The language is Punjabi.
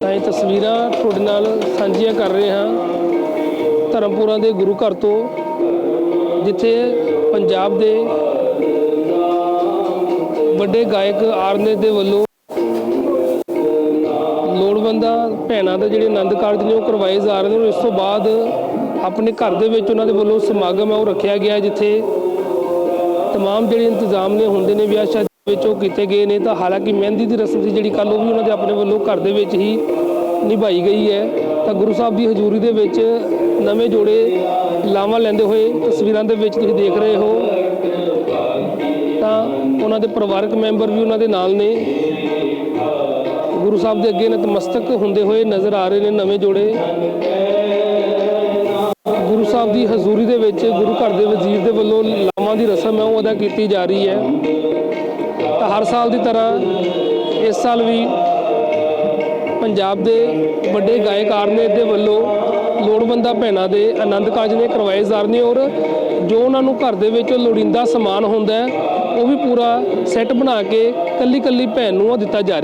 ਤਾਂ ਇਹ ਤਸਵੀਰਾਂ ਤੁਹਾਡੇ ਨਾਲ ਸਾਂਝੀਆਂ ਕਰ ਰਹੇ ਹਾਂ ਧਰਮਪੁਰਾ ਦੇ ਗੁਰੂ ਘਰ ਤੋਂ, ਜਿੱਥੇ ਪੰਜਾਬ ਦੇ ਵੱਡੇ ਗਾਇਕ ਆਰਨੇ ਦੇ ਵੱਲੋਂ ਲੋੜਵੰਦਾਂ ਭੈਣਾਂ ਦੇ ਜਿਹੜੇ ਆਨੰਦ ਕਾਰਜ ਨੇ ਉਹ ਕਰਵਾਏ ਜਾ ਰਹੇ ਨੇ ਇਸ ਤੋਂ ਬਾਅਦ ਆਪਣੇ ਘਰ ਦੇ ਵਿੱਚ ਉਹਨਾਂ ਦੇ ਵੱਲੋਂ ਸਮਾਗਮ ਹੈ, ਉਹ ਰੱਖਿਆ ਗਿਆ ਜਿੱਥੇ ਤਮਾਮ ਜਿਹੜੇ ਇੰਤਜ਼ਾਮ ਨੇ, ਹੁੰਦੇ ਨੇ, ਵਿਆਹ ਸ਼ਾਦੀ ਵਿੱਚ ਉਹ ਕੀਤੇ ਗਏ ਨੇ, ਤਾਂ ਹਾਲਾਂਕਿ ਮਹਿੰਦੀ ਦੀ ਰਸਮ ਸੀ ਜਿਹੜੀ ਕੱਲ ਉਹ ਵੀ ਉਹਨਾਂ ਦੇ ਆਪਣੇ ਵੱਲੋਂ ਘਰ ਦੇ ਵਿੱਚ ਹੀ ਨਿਭਾਈ ਗਈ ਹੈ। ਤਾਂ ਗੁਰੂ ਸਾਹਿਬ ਦੀ ਹਜ਼ੂਰੀ ਦੇ ਵਿੱਚ ਨਵੇਂ ਜੋੜੇ ਲਾਵਾਂ ਲੈਂਦੇ ਹੋਏ ਤਸਵੀਰਾਂ ਦੇ ਵਿੱਚ ਤੁਸੀਂ ਦੇਖ ਰਹੇ ਹੋ। ਤਾਂ ਉਹਨਾਂ ਦੇ ਪਰਿਵਾਰਕ ਮੈਂਬਰ ਵੀ ਉਹਨਾਂ ਦੇ ਨਾਲ ਨੇ। ਗੁਰੂ ਸਾਹਿਬ ਦੇ ਅੱਗੇ ਨਤਮਸਤਕ ਹੁੰਦੇ ਹੋਏ ਨਜ਼ਰ ਆ ਰਹੇ ਨੇ ਨਵੇਂ ਜੋੜੇ। ਗੁਰੂ ਸਾਹਿਬ ਦੀ ਹਜ਼ੂਰੀ ਦੇ ਵਿੱਚ ਗੁਰੂ ਘਰ ਦੇ ਵਜ਼ੀਰ ਦੇ ਵੱਲੋਂ ਲਾਵਾਂ ਦੀ ਰਸਮ ਹੈ, ਉਹ ਅਦਾ ਕੀਤੀ ਜਾ ਰਹੀ ਹੈ। ਤਾਂ ਹਰ ਸਾਲ ਦੀ ਤਰ੍ਹਾਂ ਇਸ ਸਾਲ ਵੀ ਪੰਜਾਬ ਦੇ ਵੱਡੇ ਗਾਇਕ ਆਰਨੇ ਦੇ ਵੱਲੋਂ ਲੋੜਵੰਦਾਂ ਭੈਣਾਂ ਦੇ ਆਨੰਦ ਕਾਰਜ ਨੇ ਕਰਵਾਏ ਜਾ ਰਹੇ ਨੇ ਔਰ ਜੋ ਉਹਨਾਂ ਨੂੰ ਘਰ ਦੇ ਵਿੱਚ ਲੋੜੀਂਦਾ ਸਮਾਨ ਹੁੰਦਾ ਉਹ ਵੀ ਪੂਰਾ ਸੈੱਟ ਬਣਾ ਕੇ ਕੱਲੀ ਕੱਲੀ ਭੈਣ ਨੂੰ ਉਹ ਦਿੱਤਾ ਜਾ ਰਿਹਾ।